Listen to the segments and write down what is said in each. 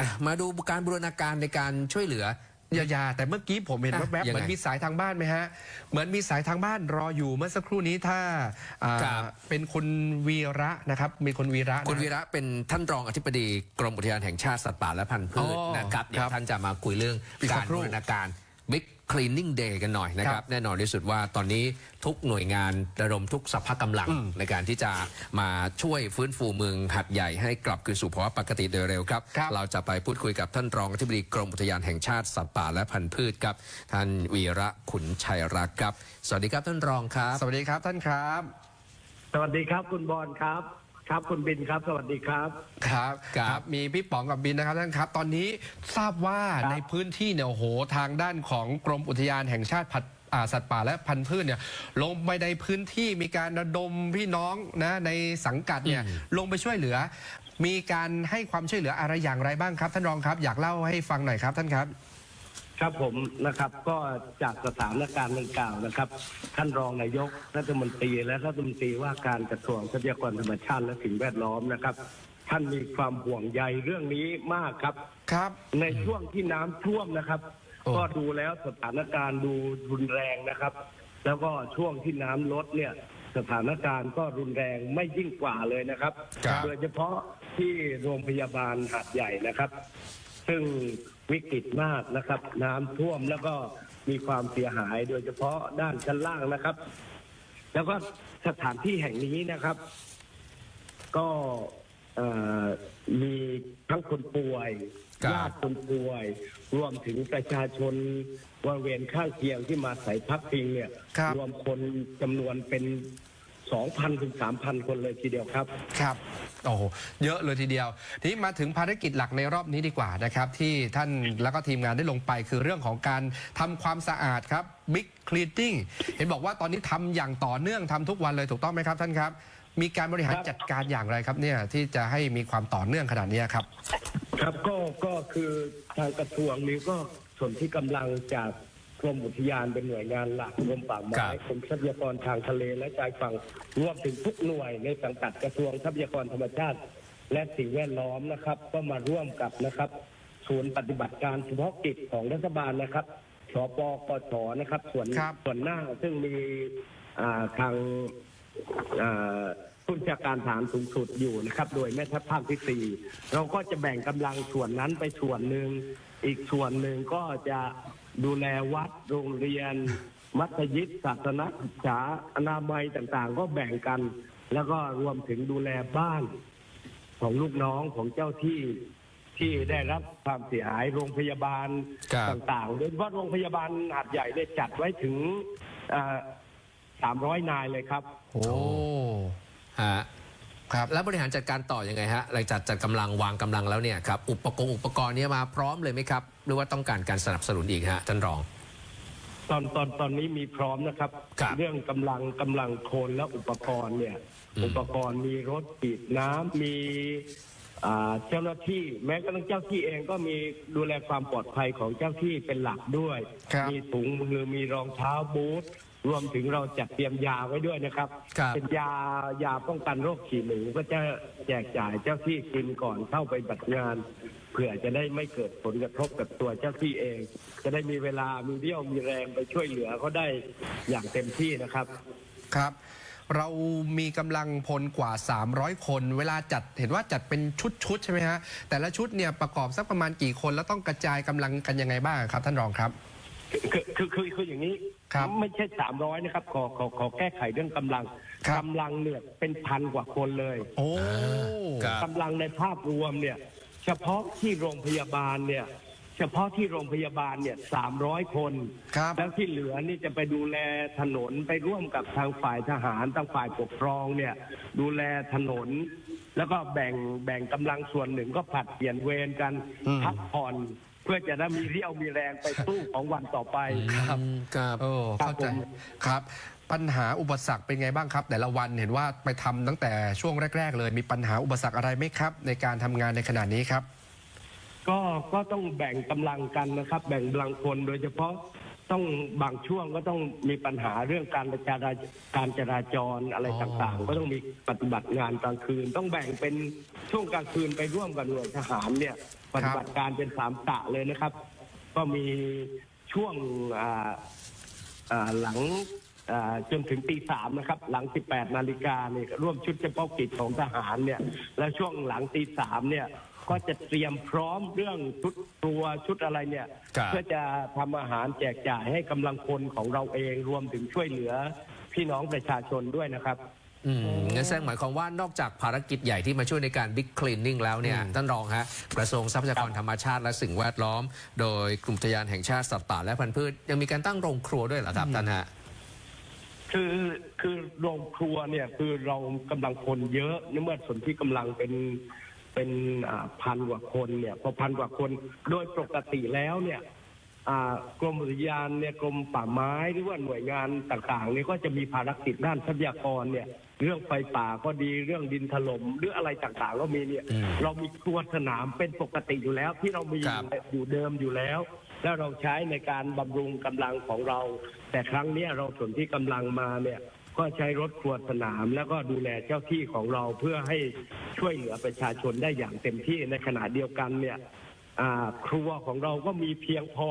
อะมาดูการบูรณาการในการช่วยเหลืออย่าอย่าแต่เมื่อกี้ผมเห็นอะแวบๆยังไงเหมือนมีสายทางบ้านไหมฮะ เหมือนมีสายทางบ้านรออยู่เมื่อสักครู่นี้ถ้าอ่าครับ เป็นคุณวีระนะครับมีคนวีระนะ คุณวีระเป็นท่านรองอธิบดีกรมอุทยานแห่งชาติสัตว์ป่าและพันธุ์พืชอ๋อนะครับเดี๋ยครัวบท่านจะมาคุยเรื่องอีกสักากรครู่ บูรณาการ Big Cleaning Day กันหน่อยนะคครัรับบแน่นอนที่สุดว่าตอนนี้ทุกหน่วยงานระดมทุกสภากำลังอืมในการที่จะมาช่วยฟื้นฟูเมืองหัดใหญ่ให้กลับคืนสู่ภาวะปกติโดยเร็วครับครับ เราจะไปพูดคุยกับท่านรองอธิบดีกรมอุทยานแห่งชาติสัตว์ป่าและพันธุ์พืชครับ ท่านวีระขุนชัยรักษ์ครับ สวัสดีครับท่านรองครับ สวัสดีครับท่านครับ สวัสดีครับคุณบอลครับ ครับคุณบินครับ สวัสดีครับ ครับครับมีพี่ป๋องกับบินนะครับท่านครับ ตอนนี้ทราบว่าครับในพื้นที่เนี่ยโอ้โหทางด้านของกรมอุทยานแห่งชาติพัดอ่าสัตว์ป่าและพันธุ์พืชเนี่ยลงไปในพื้นที่มีการระดมพี่น้องนะในสังกัดเนี่ยอืมลงไปช่วยเหลือ มีการให้ความช่วยเหลืออะไรอย่างไรบ้างครับ ท่านรองครับ อยากเล่าให้ฟังหน่อยครับท่านครับ ครับผมนะครับก็จากสถานการณ์ดังกล่าวนะครับ ท่านรองนายกรัฐมนตรีและรัฐมนตรีว่าการกระทรวงทรัพยากรธรรมชาติและสิ่งแวดล้อมนะครับ ท่านมีความห่วงใยเรื่องนี้มากครับ ครับ ในช่วงที่น้ำท่วมนะครับ โอ้ ก็ดูแล้วสถานการณ์ดูรุนแรงนะครับ แล้วก็ช่วงที่น้ำลดเนี่ยสถานการณ์ก็รุนแรงไม่ยิ่งกว่าเลยนะครับ ครับ โดยเฉพาะที่โรงพยาบาลหาดใหญ่นะครับ ซึ่ง วิกฤตมากนะครับ น้ำท่วมแล้วก็มีความเสียหายโดยเฉพาะด้านชั้นล่างนะครับ แล้วก็สถานที่แห่งนี้นะครับ ก็เอ่อมีทั้งคนป่วยครับ ญาติคนป่วย รวมถึงประชาชนบริเวณข้างเคียงที่มาใส่พักพิงเนี่ยครับรวมคนจำนวนเป็น สองพันถึงสามพันคนเลยทีเดียวครับ ครับ โอ้โห เยอะเลยทีเดียว ทีนี้มาถึงภารกิจหลักในรอบนี้ดีกว่านะครับ ที่ท่านแล้วก็ทีมงานได้ลงไปคือเรื่องของการทำความสะอาดครับ Big Cleaning เห็นบอกว่าตอนนี้ทำอย่างต่อเนื่องทำทุกวันเลยถูกต้องไหมครับท่านครับ มีการบริหารครับ จัดการอย่างไรครับเนี่ยที่จะให้มีความต่อเนื่องขนาดนี้ครับ ครับก็ก็คือทางกระทรวงนี้ก็ส่วนที่กำลังจาก กรมอุทยานเป็นหน่วยงานหลักกรมป่าคไม้รับ กรมทรัพยากรทางทะเลและชายฝั่งรวมถึงทุกหน่วยในสังกัดกระทรวงทรัพยากรธรรมชาติ และสิ่งแวดล้อมนะครับ ก็มาร่วมกับนะครับ ศูนย์ปฏิบัติการเฉพาะกิจของรัฐบาลนะครับสปกชนะครับ ส่วนครับ ส่วนหน้าซึ่งมีอ่าทางอ่าผู้บัญชาการฐานสูงสุดอยู่นะครับ โดยแม่ทัพภาคที่สี่เราก็จะแบ่งกำลังส่วนนั้นไปส่วนหนึ่งอีกส่วนหนึ่งก็จะ ดูแลวัดโรงเรียน มัธยิดศาสนศึกษาอนามัยต่างๆ ก็แบ่งกัน แล้วก็รวมถึงดูแลบ้านของลูกน้องของเจ้าที่ที่ได้รับความเสียหายโรงพยาบาลครับ ต่างๆโดยเฉพาะโรงพยาบาลหัดใหญ่ได้จัดไว้ถึงสามร้อยนายเลยครับ โอ้ฮะ ครับ แล้วบริหารจัดการต่อยังไงฮะหลังจากจัดกำลังวางกำลังแล้วเนี่ยครับอุปกรณ์อุปกรณ์เนี้มาพร้อมเลยไหมครับ หรือว่าต้องการการสนับสนุนอีกฮะท่านรอง ตอนตอนตอนนี้มีพร้อมนะครับ ครับเรื่องกำลังกำลังคนและอุปกรณ์เนี่ย อืม อุปกรณ์มีรถฉีดน้ำมีอ่าเจ้าหน้าที่ แม้กระทั่งเจ้าที่เองก็มีดูแลความปลอดภัยของเจ้าที่เป็นหลักด้วย ครับ มีถุงมือมีรองเท้าบูท รวมถึงเราจัดเตรียมยาไว้ด้วยนะครับ ครับเป็นยายาป้องกันโรคฉี่หนูก็จะแจกจ่ายเจ้าที่กินก่อนเข้าไปบัตรงาน เพื่อจะได้ไม่เกิดผลกระทบกับตัวเจ้าที่เอง จะได้มีเวลามีเรี่ยวมีแรงไปช่วยเหลือเขาได้อย่างเต็มที่นะครับ ครับ เรามีกำลังพลกว่า 300 คน เวลาจัดเห็นว่าจัดเป็นชุดๆใช่ไหมฮะแต่ละชุดเนี่ยประกอบสักประมาณกี่คนแล้วต้องกระจายกำลังกันยังไงบ้างครับ ท่านรองครับ คือคือคือคืออย่างนี้ครับไม่ใช่สามร้อยนะครับ ขอขอขอแก้ไขเรื่องกำลังครับ กำลังเนี่ยเป็นพันกว่าคนเลยโอ้ ครับ กำลังในภาพรวมเนี่ย เฉพาะที่โรงพยาบาลเนี่ย เฉพาะที่โรงพยาบาลเนี่ยสามร้อยคนครับ แล้วที่เหลือนี่จะไปดูแลถนนไปร่วมกับทางฝ่ายทหารทางฝ่ายปกครองเนี่ย ดูแลถนน แล้วก็แบ่งแบ่งกำลังส่วนหนึ่งก็ผลัดเปลี่ยนเวรกัน อืม พักผ่อน เพื่อจะได้มีเรี่ยวมีแรงไปสู้ของวันต่อไป ครับอืมครับโอ้เข้าใจครับผม ครับ ปัญหาอุปสรรคเป็นไงบ้างครับ แต่ละวันเห็นว่าไปทำตั้งแต่ช่วงแรก ๆ เลยมีปัญหาอุปสรรคอะไรไหมครับ ในการทำงานในขณะนี้ครับ ก็ก็ต้องแบ่งกำลังกันนะครับ แบ่งกำลังคนโดยเฉพาะต้องบางช่วงก็ต้องมีปัญหาเรื่องการจราการจราจรอะไรอ๋อ ต่างๆ ก็ต้องมีปฏิบัติงานกลางคืน ต้องแบ่งเป็นช่วงกลางคืนไปร่วมกับหน่วยทหารเนี่ย ปฏิบัติการเป็นสามกะเลยนะครับ ก็มีช่วงอ่าอ่าหลังอ่าจนถึงตีสามนะครับ หลัง 18 นาฬิกาเนี่ยร่วมชุดเฉพาะกิจของทหารเนี่ย แล้วช่วงหลังตีสามเนี่ย ก็จะเตรียมพร้อมเรื่องชุดตัวชุดอะไรเนี่ยครับเพื่อจะทำอาหารแจกจ่ายให้กำลังพลของเราเองรวมถึงช่วยเหลือพี่น้องประชาชนด้วยนะครับ อืมงั้นแสดงหมายความว่านอกจากภารกิจใหญ่ที่มาช่วยในการบิ๊กคลีนนิ่งแล้วเนี่ย ท่านรองฮะกระทรวงทรัพยากรธรรมชาติและสิ่งแวดล้อม โดยกลุ่มอุทยานแห่งชาติสัตว์ป่าและพันธุ์พืช ยังมีการตั้งโรงครัวด้วยเหรอครับท่านฮะ คือคือโรงครัวเนี่ยคือเรากำลังคนเยอะเมื่อส่วนที่กำลังเป็นเป็นอ่าพันกว่าคนเนี่ยพอพันกว่าคนโดยปกติแล้วเนี่ยอ่ากรมอุทยานเนี่ยกรมป่าไม้หรือว่าหน่วยงานต่างๆเนี่ยก็จะมีภารกิจด้านทรัพยากรเนี่ย เรื่องไฟป่าก็ดีเรื่องดินถล่มหรืออะไรต่างๆ ก็มีเนี่ยอืมเรามีครัวสนามเป็นปกติอยู่แล้ว ที่เรามีครับอยู่เดิมอยู่แล้ว แล้วเราใช้ในการบำรุงกำลังของเรา แต่ครั้งเนี้ยเราส่วนที่กำลังมาเนี่ย ก็ใช้รถครัวสนาม แล้วก็ดูแลเจ้าที่ของเราเพื่อให้ช่วยเหลือประชาชนได้อย่างเต็มที่ในขณะเดียวกันเนี่ยอ่าครัวของเราก็มีเพียงพอ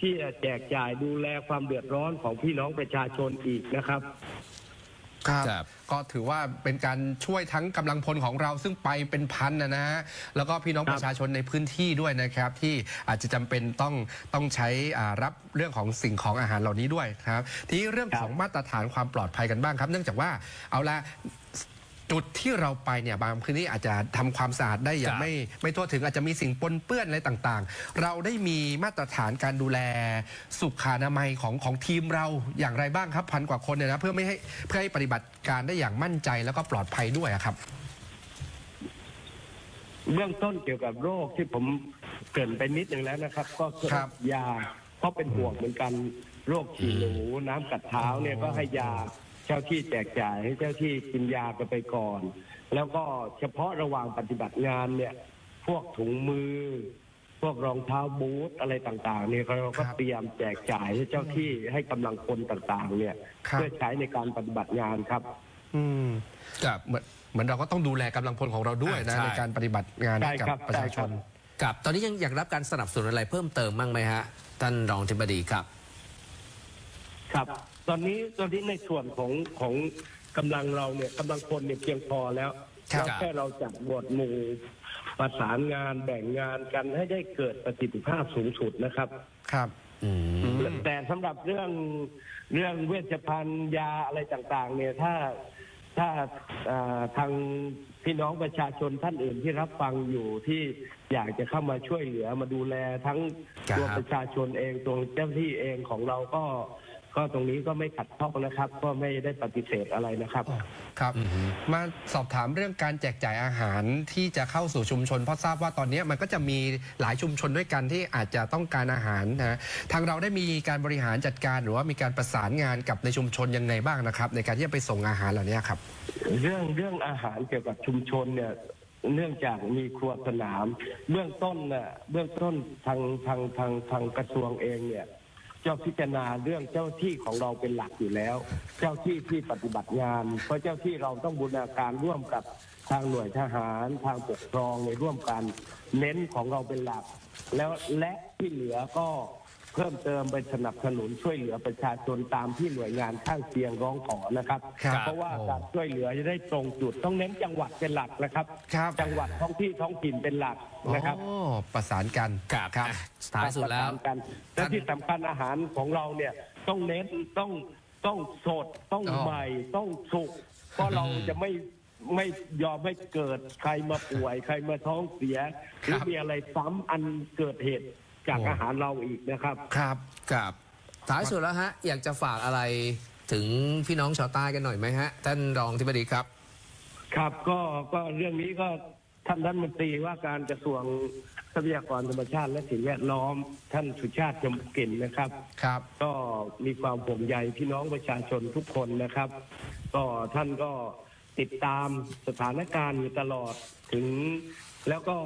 ที่จะแจกจ่ายดูแลความเดือดร้อนของพี่น้องประชาชนอีกนะครับ ครับครับ ก็ถือว่าเป็นการช่วยทั้งกำลังพลของเราซึ่งไปเป็นพันนะนะฮะแล้วก็พี่น้องครับประชาชนในพื้นที่ด้วยนะครับ ที่อาจจะจำเป็นต้องต้องใช้อ่ารับเรื่องของสิ่งของอาหารเหล่านี้ด้วยนะครับ ทีนี้เรื่องของมาตรฐานความปลอดภัยกันบ้างครับ เนื่องจากว่าเอาละ จุดที่เราไปเนี่ยบางพื้นที่อาจจะทำความสะอาดได้อย่าคงรับไม่ไม่ทั่วถึงอาจจะมีสิ่งปนเปื้อนอะไรต่างๆ เราได้มีมาตรฐานการดูแลสุขอนามัยของของทีมเราอย่างไรบ้างครับพันกว่าคนเนี่ยนะเพื่อไม่ให้เพื่อให้ปฏิบัติการได้อย่างมั่นใจแล้วก็ปลอดภัยด้วยอะครับ เบื้องต้นเกี่ยวกับโรคที่ผมเกริ่นไปนิดนึงแล้วนะครับ ก็คือครับยาเพราะเป็นห่วงเหมือนกันโรคฉี่หนูน้ำกัดเท้าเนี่ยก็ให้ยา เจ้าที่แจกจ่ายให้เจ้าที่กินยากันไปก่อน แล้วก็เฉพาะระหว่างปฏิบัติงานเนี่ย พวกถุงมือ พวกรองเท้าบูทอะไรต่างๆ เนี่ยเราก็ครับเตรียมแจกจ่ายให้เจ้าที่ให้กำลังคนต่างๆ เนี่ย ครับ เพื่อใช้ในการปฏิบัติงานครับ อืมกับ เหมือนเหมือนเราก็ต้องดูแลกำลังพลของเราด้วยนะ อ่าใช่ ในการปฏิบัติงานให้กับใช่ครับประชาชน ใช่ครับกับตอนนี้ยังอยากรับการสนับสนุนอะไรเพิ่มเติมบ้างไหมฮะท่านรองธิบดีครับ ครับ ตอนนี้ตอนนี้ในส่วนของของกำลังเราเนี่ยกำลังคนเนี่ยเพียงพอแล้วครับเราแค่เราจัดหมวดหมู่ประสานงานแบ่งงานกันให้ได้เกิดประสิทธิภาพสูงสุดนะครับ ครับอืมอืม แต่สำหรับเรื่องเรื่องเวชภัณฑ์ยาอะไรต่าง ๆ เนี่ยถ้าถ้าเอ่อทางพี่น้องประชาชนท่านอื่นที่รับฟังอยู่ที่อยากจะเข้ามาช่วยเหลือมาดูแลทั้งครับ ตัวประชาชนเองตัวเจ้าหน้าที่เองของเราก็ ก็ตรงนี้ก็ไม่ขัดข้องนะครับ ก็ไม่ได้ปฏิเสธอะไรนะครับ ครับอือฮึมาสอบถามเรื่องการแจกจ่ายอาหารที่จะเข้าสู่ชุมชน เพราะทราบว่าตอนนี้มันก็จะมีหลายชุมชนด้วยกันที่อาจจะต้องการอาหารนะทางเราได้มีการบริหารจัดการหรือว่ามีการประสานงานกับในชุมชนยังไงบ้างนะครับ ในการที่จะไปส่งอาหารเหล่านี้ครับ เรื่องเรื่องอาหารเกี่ยวกับชุมชนเนี่ยเนื่องจากมีครัวสนาม เบื้องต้นน่ะเบื้องต้นทางทางทางทางกระทรวงเองเนี่ย เจ้าพิจารณาเรื่องเจ้าที่ของเราเป็นหลักอยู่แล้ว เจ้าที่ที่ปฏิบัติงาน เพราะเจ้าที่เราต้องบูรณาการร่วมกับทางหน่วยทหารทางปกครองในร่วมกัน เน้นของเราเป็นหลัก แล้วและที่เหลือก็ เพิ่มเติมไปสนับสนุนช่วยเหลือประชาชนตามที่หน่วยงานข้างเคียงร้องขอนะครับ ครับเพราะว่าการช่วยเหลือจะได้ตรงจุดต้องเน้นจังหวัดเป็นหลักนะครับ ครับ จังหวัดท้องที่ท้องถิ่นเป็นหลักนะครับ อ๋อประสานกันกับครับ อะท้ายสุดแล้วประสานกันและที่สำคัญอาหารของเราเนี่ยต้องเน้นต้องต้องสดต้องอ๋อ ใหม่ต้องสุกเพราะเราจะไม่ไม่ยอมให้เกิดใครมาป่วย ใครมาท้องเสีย หรือมีอะไรซ้ำอันเกิดเหตุ จากอาหารเราอีกนะครับ ครับกับท้ายสุดแล้วฮะ อยากจะฝากอะไรถึงพี่น้องชาวใต้กันหน่อยไหมฮะ ท่านรองธิบดีครับ ครับก็ก็เรื่องนี้ก็ท่านรัฐมนตรีว่าการกระทรวงทรัพยากรธรรมชาติและสิ่งแวดล้อม ท่านสุชาติชมกลิ่นนะครับ ครับ ก็มีความห่วงใยพี่น้องประชาชนทุกคนนะครับ ก็ท่านก็ติดตามสถานการณ์อยู่ตลอดถึง แล้วก็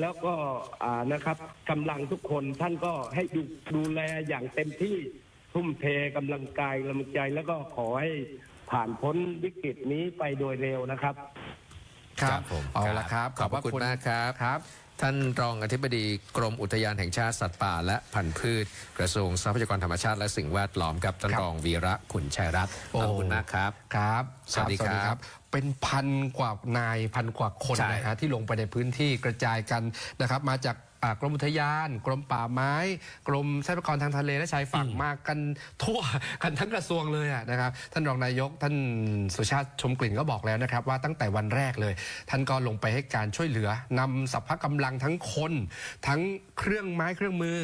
แล้วก็อ่านะครับกำลังทุกคนท่านก็ให้ดูดูแลอย่างเต็มที่ทุ่มเทกำลังกายกำลังใจแล้วก็ขอให้ผ่านพ้นวิกฤตนี้ไปโดยเร็วนะครับ ครับผมเอาละครับขอบพระคุณมากครับ ครับ ท่านรองอธิบดีกรมอุทยานแห่งชาติสัตว์ป่าและพันธุ์พืช กระทรวงทรัพยากรธรรมชาติและสิ่งแวดล้อมครับท่านครับ รองวีระขุนชัยรัตน์ขอบคุณมากครับ ครับ สวัสดีครับ เป็นพันกว่านายพันกว่าคนใช่นะฮะที่ลงไปในพื้นที่กระจายกันนะครับ มาจากอ่า กรมอุทยาน กรมป่าไม้ กรมทรัพยากรทางทะเลและชายฝั่งมากันทั่วกันทั้งกระทรวงเลยอะนะครับ ท่านรองนายกท่านสุชาติชมกลิ่นก็บอกแล้วนะครับ ว่าตั้งแต่วันแรกเลย ท่านก็ลงไปให้การช่วยเหลือนำสัพพะกำลังทั้งคน ทั้งเครื่องไม้เครื่องมือ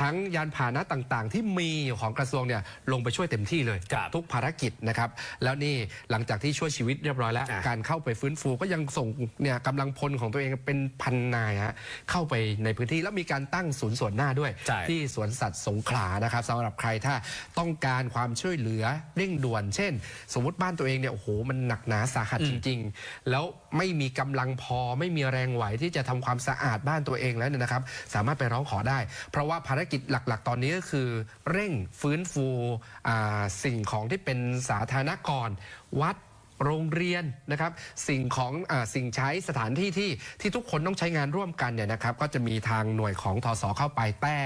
ทั้งยานพาหนะต่างๆ ที่มีอยู่ของกระทรวงเนี่ยลงไปช่วยเต็มที่เลยครับทุกภารกิจนะครับ แล้วนี่หลังจากที่ช่วยชีวิตเรียบร้อยแล้วอะการเข้าไปฟื้นฟูก็ยังส่งเนี่ยกำลังพลของตัวเองเป็นพันนายฮะเข้าไปในพื้นที่แล้วมีการตั้งศูนย์ส่วนหน้าด้วย ใช่ ที่สวนสัตว์สงขลานะครับสำหรับใครถ้าต้องการความช่วยเหลือเร่งด่วน เช่น สมมติบ้านตัวเองเนี่ยโอ้โหมันหนักหนาสาหัสจริง ๆ แล้วไม่มีกำลังพอไม่มีแรงไหวที่จะทำความสะอาดบ้านตัวเองแล้วเนี่ยนะครับ สามารถไปร้องขอได้ เพราะว่าภารกิจหลักๆ ตอนนี้ก็คือเร่งฟื้นฟูอ่าสิ่งของที่เป็นสาธารณกรวัด โรงเรียนนะครับสิ่งของอาสิ่งใช้สถานที่ที่ที่ทุกคนต้องใช้งานร่วมกันเนี่ยนะครับ ก็จะมีทางหน่วยของทศเข้าไปแต่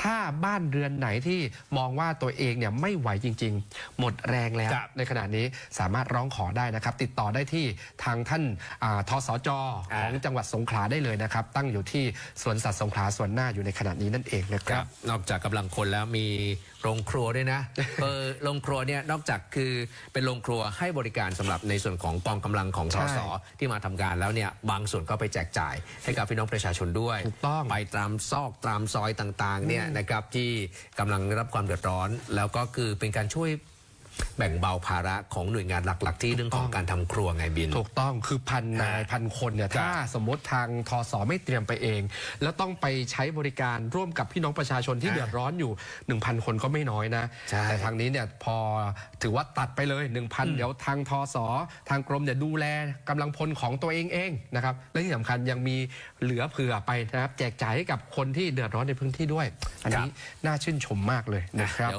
ถ้าบ้านเรือนไหนที่มองว่าตัวเองเนี่ยไม่ไหวจริง ๆ หมดแรงแล้วครับในขณะนี้สามารถร้องขอได้นะครับ ติดต่อได้ที่ทางท่านอ่าทสจของจังหวัดสงขลาได้เลยนะครับ ตั้งอยู่ที่สวนสัตว์สงขลาส่วนหน้าอยู่ในขณะนี้นั่นเองนะคครัรับบนอกจากกำลังคนแล้วมีโรงครัวด้วยนะเออโรงครัวเนี่ยนอกจากคือเป็นโรงครัวให้บริการสำหรับในส่วนของกองกำลังของทใช่ศที่มาทำงานแล้วเนี่ยบางส่วนก็ไปแจกจ่ายให้กับพี่น้องประชาชนด้วยถูกต้อง ไปตามซอกตามซอยต่างๆเนี่ยนะครับที่กำลังได้รับความเดือดร้อน แล้วก็คือเป็นการช่วย แบ่งเบาภาระของหน่วยงานหลัก ๆ ที่เรื่องของการทำครัวไงบิน ถูกต้องคือพันนายพันคนเนี่ยครับถ้าสมมติทางทศไม่เตรียมไปเอง แล้วต้องไปใช้บริการร่วมกับพี่น้องประชาชนที่อ่าเดือดร้อนอยู่ 1,000 คนก็ไม่น้อยนะใช่แต่ทางนี้เนี่ยพอถือว่าตัดไปเลย 1,000 เดี๋ยวทางทศทางกรมเนี่ยดูแลกำลังพลของตัวเองเองนะครับและที่สำคัญยังมีเหลือเผื่อไปนะครับแจกจ่ายให้กับคนที่เดือดร้อนในพื้นที่ด้วย อันนี้น่าชื่นชมมากเลยนะครับ